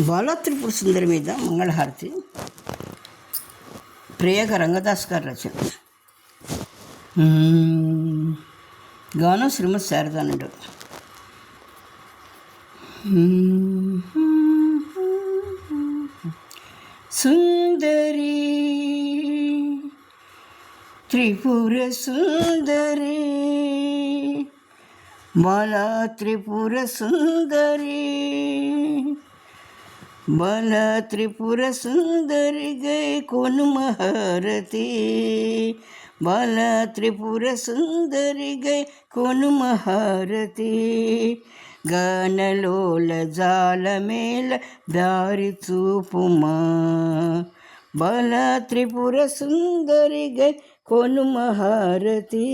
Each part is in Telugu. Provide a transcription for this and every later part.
బాలాత్రిపుర సుందరి మీద మంగళహారతి. ప్రియక రంగదాస్ గారు రచన. గానం శ్రీమతి శారదానుడు సుందరి. త్రిపుర సుందరి. బాలా త్రిపుర సుందరి. బల త్రిపుర సుందరి గై కొను మహారతి బల త్రిపుర సుందరి గై కొను మహారతి గానలోల జాలమేల దారి చూపుమా బల త్రిపుర సుందరి గై కొను మహారతి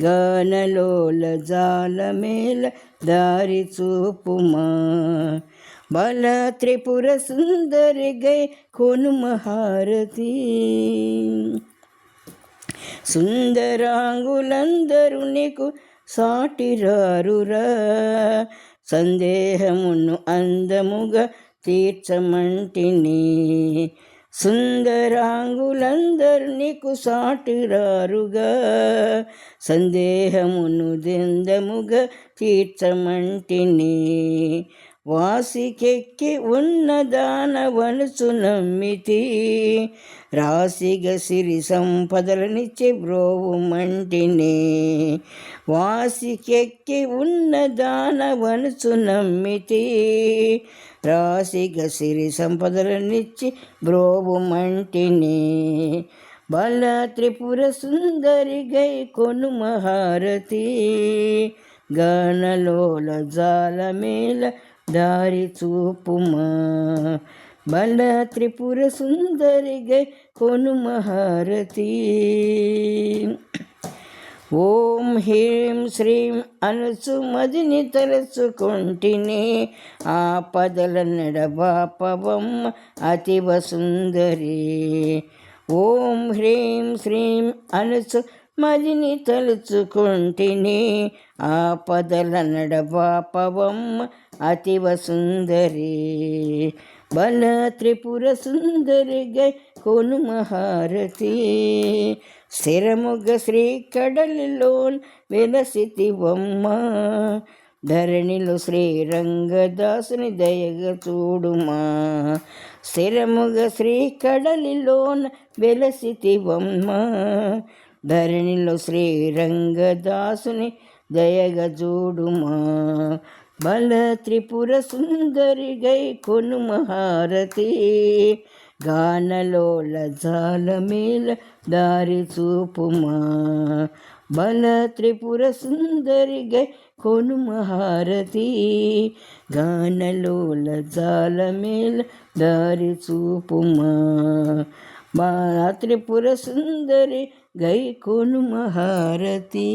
గానలోల జాలమేల దారి చూపుమా. బల త్రిపుర సుందరి గై కొను మహారతి సుందరాంగులందరూ నీకు సాటిరారురా. సందేహమును అందముగా తీర్చమంటిని. సుందరాంగులందరినీ నీకు సాటిరారుగా సందేహమును దెందముగా తీర్చమంటిని. వాసికెక్కి ఉన్నదాన వనుసు నమ్మితి. రాశిగ సిరి సంపదలనిచ్చి బ్రోవు మంటిని. వాసికెక్కి ఉన్నదాన వనుసు నమ్మితి. రాశిగ సిరి సంపదలనిచ్చి బ్రోవు మంటిని. బల త్రిపుర సుందరి గై కొను మహారతి. గానలోల జాలమేల దారి చూపుమా. బల త్రిపుర సుందరిగై కొను మహారతి ఓం హ్రీం శ్రీం అనసు మదిని తలచుకొంటిని ఆపదల నడబాపవమ్మ అతివ సుందరి. ఓం హ్రీం శ్రీం అనసు మదిని పదల ఆపదల పవం అతివ సుందరి. బల త్రిపుర సుందరి గై కొను మహారతి స్థిరముగ శ్రీ కడలిలోన్ వెలసితివమ్మ. ధరణిలో శ్రీరంగదాసుని దయగ చూడుమా. స్థిరముగ శ్రీ కడలిలోన్ వెలసితివమ్మ. ధరణిలో శ్రీరంగదాసుని దయగ చూడుమా బల త్రిపుర సుందరి గై కొను మహారతి గానలోల జాల మేల దారి చూపుమా. బల త్రిపుర సుందరి గై కొను మహారతి గానలోల జాల మేల దారి చూపుమా. మా త్రిపుర సుందరి గై కొను మహారతి